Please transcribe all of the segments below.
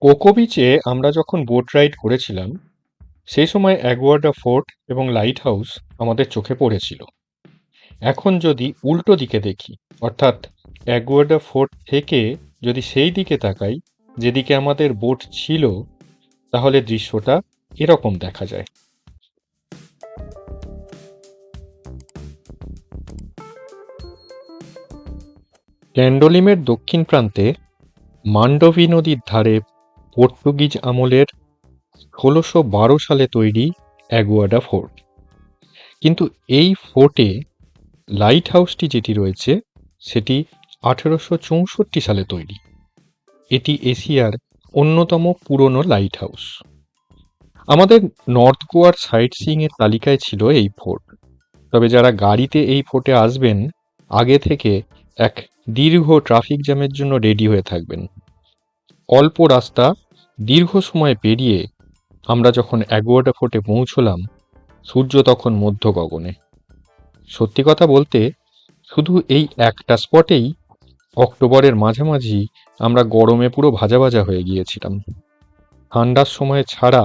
Cocoa বিচে আমরা যখন বোট রাইড করেছিলাম, সেই সময় অ্যাগুয়াডা ফোর্ট এবং লাইট হাউস আমাদের চোখে পড়েছিল। এখন যদি উল্টো দিকে দেখি, অর্থাৎ অ্যাগুয়াডা ফোর্ট থেকে যদি সেই দিকে তাকাই, যেদিকে আমাদের বোট ছিল, তাহলে দৃশ্যটা এরকম দেখা যায়। ক্যান্ডোলিমের দক্ষিণ প্রান্তে মান্ডবী নদীর ধারে পর্তুগিজ আমলের ষোলোশো বারো সালে তৈরি অ্যাগুয়াডা ফোর্ট। কিন্তু এই ফোর্টে লাইট হাউসটি যেটি রয়েছে, সেটি আঠেরোশো চৌষট্টি সালে তৈরি। এটি এশিয়ার অন্যতম পুরনো লাইট হাউস আমাদের নর্থ গোয়ার সাইট সিইংয়ের তালিকায় ছিল এই ফোর্ট। তবে যারা গাড়িতে এই ফোর্টে আসবেন, আগে থেকে এক দীর্ঘ ট্রাফিক জ্যামের জন্য রেডি হয়ে থাকবেন। অল্প রাস্তা দীর্ঘ সময় পেরিয়ে আমরা যখন অ্যাগুয়াডা ফোর্টে পৌঁছলাম, সূর্য তখন মধ্য গগনে। সত্যি কথা বলতে, শুধু এই একটা স্পটেই অক্টোবরের মাঝামাঝি আমরা গরমে পুরো ভাজা ভাজা হয়ে গিয়েছিলাম। ঠান্ডার সময় ছাড়া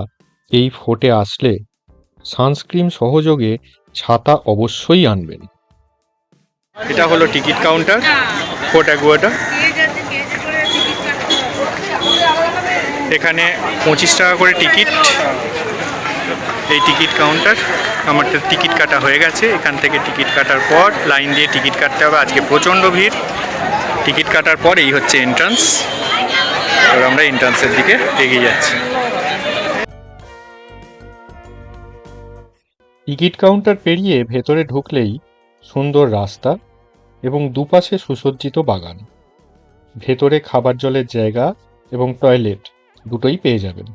এই ফোর্টে আসলে সানস্ক্রিন সহযোগে ছাতা অবশ্যই আনবেন। এটা হলো টিকিট কাউন্টার, ফোর্ট অ্যাগুয়াডা এখানে পঁচিশ টাকা করে টিকিট। এই টিকিট কাউন্টার। আমার তো টিকিট কাটা হয়ে গেছে। এখান থেকে টিকিট কাটার পর লাইন দিয়ে টিকিট কাটতে হবে। আজকে প্রচণ্ড ভিড়। টিকিট কাটার পর এই হচ্ছে এন্ট্রান্স এবার আমরা এন্ট্রান্সের দিকে এগিয়ে যাচ্ছি। টিকিট কাউন্টার পেরিয়ে ভেতরে ঢুকলেই সুন্দর রাস্তা এবং দুপাশে সুসজ্জিত বাগান। ভেতরে খাবার জলের জায়গা এবং টয়লেট। দুটোই পেয়ে যাবেন।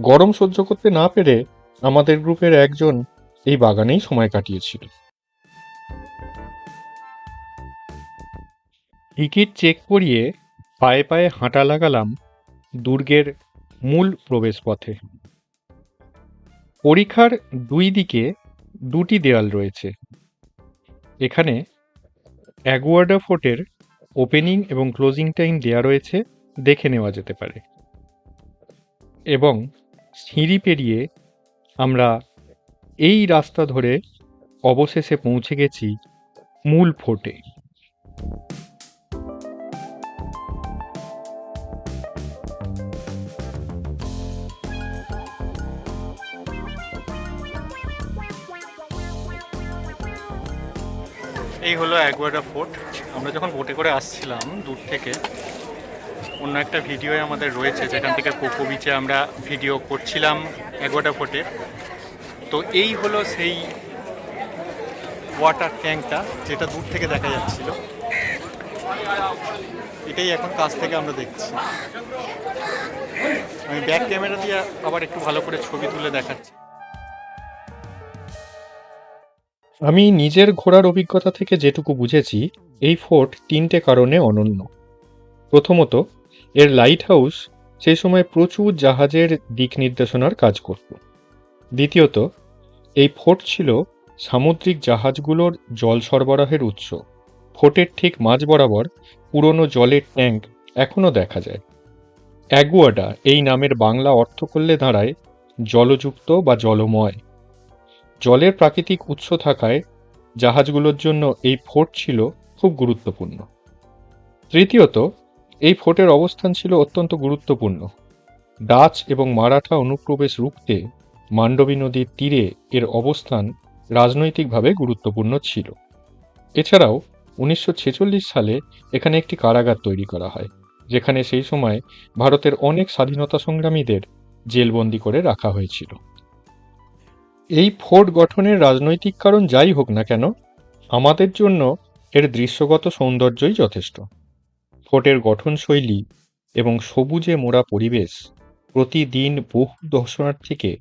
গরম সহ্য করতে না পেরে আমাদের গ্রুপের একজন এই বাগানেই সময় কাটিয়েছিল। টিকিট চেক করিয়ে পায়ে পায়ে হাঁটা লাগালাম দুর্গের মূল প্রবেশপথে। পরীক্ষার দুই দিকে দুটি দেয়াল রয়েছে। এখানে অ্যাগুয়াডা ফোর্টের ওপেনিং এবং ক্লোজিং টাইম দেয়া রয়েছে, দেখে নেওয়া যেতে পারে। এবং সিঁড়ি পেরিয়ে আমরা এই রাস্তা ধরে অবশেষে পৌঁছে গেছি মূল ফোর্টে। এই হলো অ্যাগুয়াডা ফোর্ট। আমরা যখন বোটে করে আসছিলাম, দূর থেকে অন্য একটা ভিডিওয়ে আমাদের রয়েছে, যেখান থেকে কোকো বিচে আমরা ভিডিও করছিলাম অ্যাগুয়াডা ফোর্টে। তো এই হলো সেই ওয়াটার ট্যাঙ্কটা যেটা দূর থেকে দেখা যাচ্ছিল। এটাই এখন কাছ থেকে আমরা দেখছি। আমি ব্যাক ক্যামেরা দিয়ে আবার একটু ভালো করে ছবি তুলে দেখাচ্ছি। আমি নিজের ঘোরার অভিজ্ঞতা থেকে যেটুকু বুঝেছি, এই ফোর্ট তিনটে কারণে অনন্য। প্রথমত এর লাইট হাউস সে সময় প্রচুর জাহাজের দিক নির্দেশনার কাজ করত। দ্বিতীয়ত, এই ফোর্ট ছিল সামুদ্রিক জাহাজগুলোর জল সরবরাহের উৎস। ফোর্টের ঠিক মাঝ বরাবর পুরনো জলের ট্যাঙ্ক এখনও দেখা যায়। অ্যাগুয়াডা এই নামের বাংলা অর্থ করলে দাঁড়ায় জলযুক্ত বা জলময়। জলের প্রাকৃতিক উৎস থাকায় জাহাজগুলোর জন্য এই ফোর্ট ছিল খুব গুরুত্বপূর্ণ। তৃতীয়ত এই ফোর্টের অবস্থান ছিল অত্যন্ত গুরুত্বপূর্ণ। ডাচ এবং মারাঠা অনুপ্রবেশ রুখতে মান্ডবী নদীর তীরে এর অবস্থান রাজনৈতিকভাবে গুরুত্বপূর্ণ ছিল। এছাড়াও, উনিশশো ছেচল্লিশ সালে এখানে একটি কারাগার তৈরি করা হয়, যেখানে সেই সময় ভারতের অনেক স্বাধীনতা সংগ্রামীদের জেলবন্দি করে রাখা হয়েছিল। এই ফোর্ট গঠনের রাজনৈতিক কারণ যাই হোক না কেন, আমাদের জন্য এর দৃশ্যগত সৌন্দর্যই যথেষ্ট। ফোর্টের গঠনশৈলী এবং সবুজে মোড়া পরিবেশ প্রতিদিন বহু দর্শনার্থীকে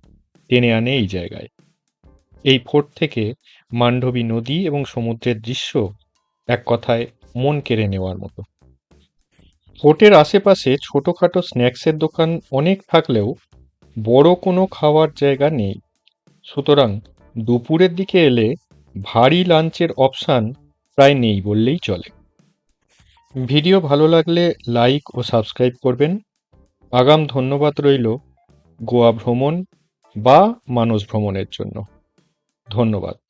টেনে আনে এই জায়গায়। এই ফোর্ট থেকে মান্ডবী নদী এবং সমুদ্রের দৃশ্য এক কথায় মন কেড়ে নেওয়ার মতো। ফোর্টের আশেপাশে ছোটোখাটো স্ন্যাক্সের দোকান অনেক থাকলেও বড় কোনো খাওয়ার জায়গা নেই। সুতরাং দুপুরের দিকে এলে ভারী লাঞ্চের অপশান প্রায় নেই বললেই চলে। ভিডিও ভালো লাগলে লাইক ও সাবস্ক্রাইব করবেন। আগাম ধন্যবাদ রইল গোয়া ভ্রমণ বা মানুষ ভ্রমণের জন্য। ধন্যবাদ।